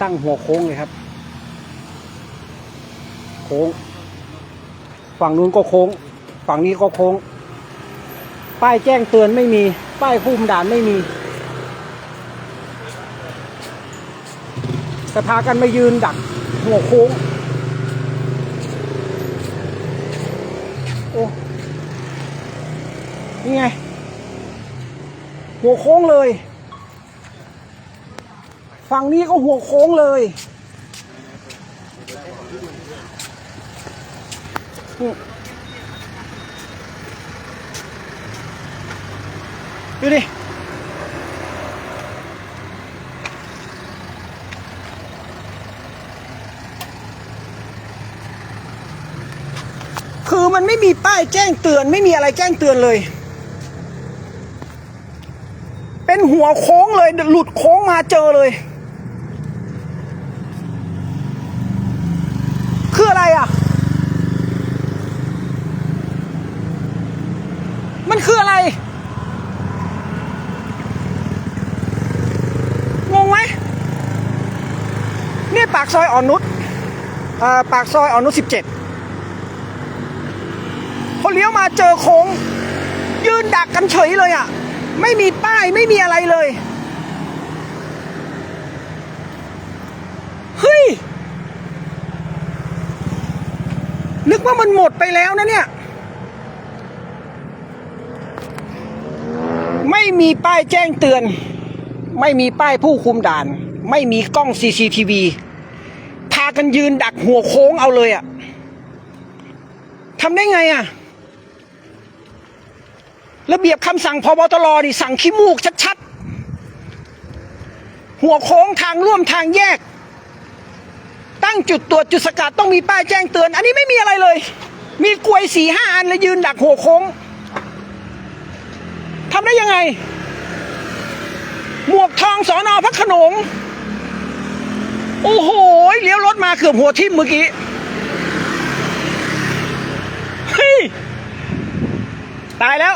ตั้งหัวโค้งเลยครับ โค้ง ฝั่งนู้นก็โค้ง ฝั่งนี้ก็โค้ง ป้ายแจ้งเตือนไม่มี ป้ายคุมด่านไม่มีแต่พากันมายืนดักหัวโค้ง โอ้ นี่ไง หัวโค้งเลย ฝั่งนี้ก็หัวโค้งเลยดูดิคือมันไม่มีป้ายแจ้งเตือน ไม่มีอะไรแจ้งเตือนเลย เป็นหัวโค้งเลย หลุดโค้งมาเจอเลย คื อะไรอะ มันคืออะไร งงไหมนี่ปากซอยอ่อนนุชปากซอยอ่อนนุชสิบเจ็ดพอเลี้ยวมาเจอโค้ง ยืนดักกันเฉยเลยอะ ไม่มีป้ายไม่มีอะไรเลย เฮ้ย นึกว่ามันหมดไปแล้วนะเนี่ย ไม่มีป้ายแจ้งเตือน ไม่มีป้ายผู้คุมด่าน ไม่มีกล้อง CCTV พากันยืนดักหัวโค้งเอาเลยอะทำได้ไงอะระเบียบคำสั่งพบตรนี่สั่งขี้มูกชัดๆ หัวโค้งทางร่วมทางแยก ตั้งจุดตรวจจุดสกัดต้องมีป้ายแจ้งเตือน อันนี้ไม่มีอะไรเลย มีกลวยสี่ห้าอันแล้วยืนดักหัวโค้งทำได้ยังไง หมวกทองสอนอพระขนงโอ้โหเลี้ยวรถมาเกือบหัวทิ่มเมื่อกี้เฮ้ยตายแล้ว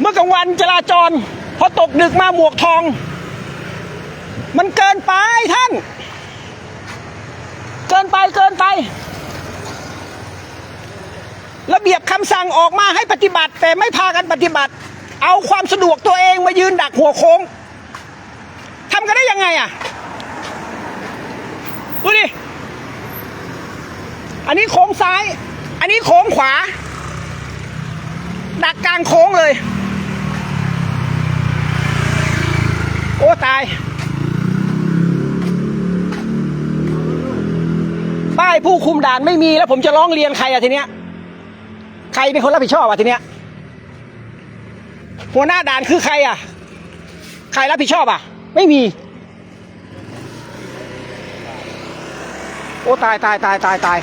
เมื่อกลางวันจราจร พอตกดึกมาหมวกทอง มันเกินไปท่าน กินไปเกินไประเบียบคำสั่งออกมาให้ปฏิบัติ แต่ไม่พากันปฏิบัติ เอาความสะดวกตัวเองมายืนดักหัวโค้งทำกันได้ยังไงอะดูดิอันนี้โค้งซ้าย อันนี้โค้งขวา ดักกลางโค้งเลย โอ้ตาย ป้ายผู้คุมด่านไม่มีแล้วผมจะร้องเรียนใครอะทีเนี้ย ใครเป็นคนรับผิดชอบอะทีเนี้ย หัวหน้าด่านคือใครอะใครรับผิดชอบอะไม่มี โอ้ตายตายตายตายตาย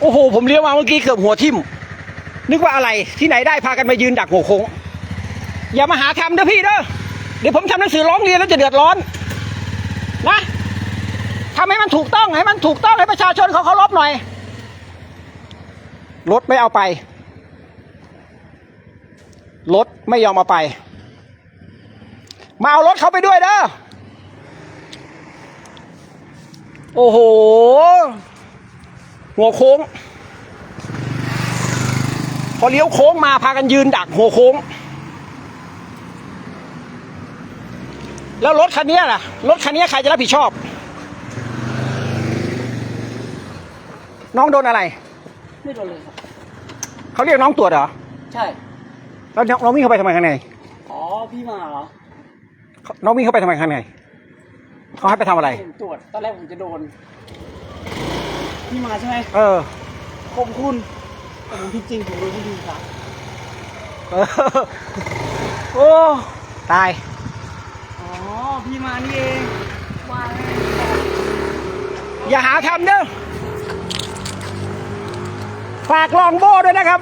โอ้โห ผมเลี้ยวมาเมื่อกี้เกือบหัวทิ่ม นึกว่าอะไรที่ไหนได้พากันมายืนดักหัวโค้งอย่ามาหาทำเด้อพี่เด้อ ดี๋ยวผมทำหนังสือร้องเรียนแล้วจะเดือดร้อนนะทำให้มันถูกต้องให้มันถูกต้องให้ประชาชนเขาเคารพหน่อย รถไม่เอาไป รถไม่ยอมเอาไป มาเอารถเขาไปด้วยเด้อโอ้โห หัวโค้ง พอเลี้ยวโค้งมาพากันยืนดักหัวโค้ง แล้วรถคันนี้ล่ะ รถคันนี้ใครจะรับผิดชอบ น้องโดนอะไร ไม่โดนเลยครับ เขาเรียกน้องตรวจเหรอ ใช่ แล้วน้องวิ่งเข้าไปทำไมข้างใน อ๋อ พี่มาเหรอ น้องวิ่งเข้าไปทำไมข้างใน เขาให้ไปทำอะไรผมตรวจ ตอนแรกผมจะโดน พี่มาใช่ไหม เออขอบคุณแต่ผมผิดจริงผมโดนไม่ดีครับเออโอ้ ตายอ๋อ พี่มานี่เองวางอย่าหาทำเด้อฝากลองโบ้ด้วยนะครับ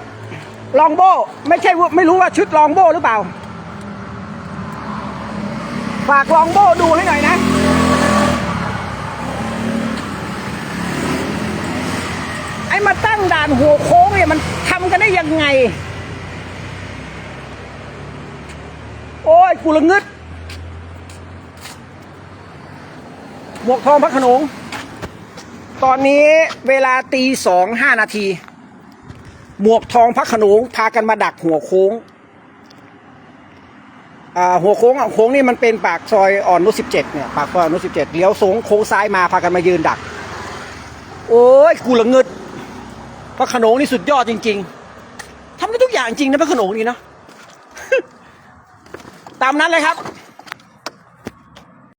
ลองโบ้ไม่ใช่ไม่รู้ว่าชุดลองโบ้หรือเปล่า ฝากลองโบ้ดูให้หน่อยนะไอ้มาตั้งด่านหัวโค้งเนี่ยมันทำกันได้ยังไง โอ้ยกูละงึด หมวกทองพระขนง ตอนนี้เวลาตีสองห้านาที หมวกทองพระขนงพากันมาดักหัวโค้งอ่าหัวโค้งอะโค้งนี่มันเป็นปากซอยอ่อนนุสิบเจ็ดเนี่ยปากซอยอ่อนนุสิบเจ็ดเลี้ยวสงโค้งซ้ายมาพากันมายืนดัก โอ้ยกูละเงิดพระขนงนี่สุดยอดจริง ๆทำได้ทุกอย่างจริงนะพระขนงนี่นะตามนั้นเลยครับ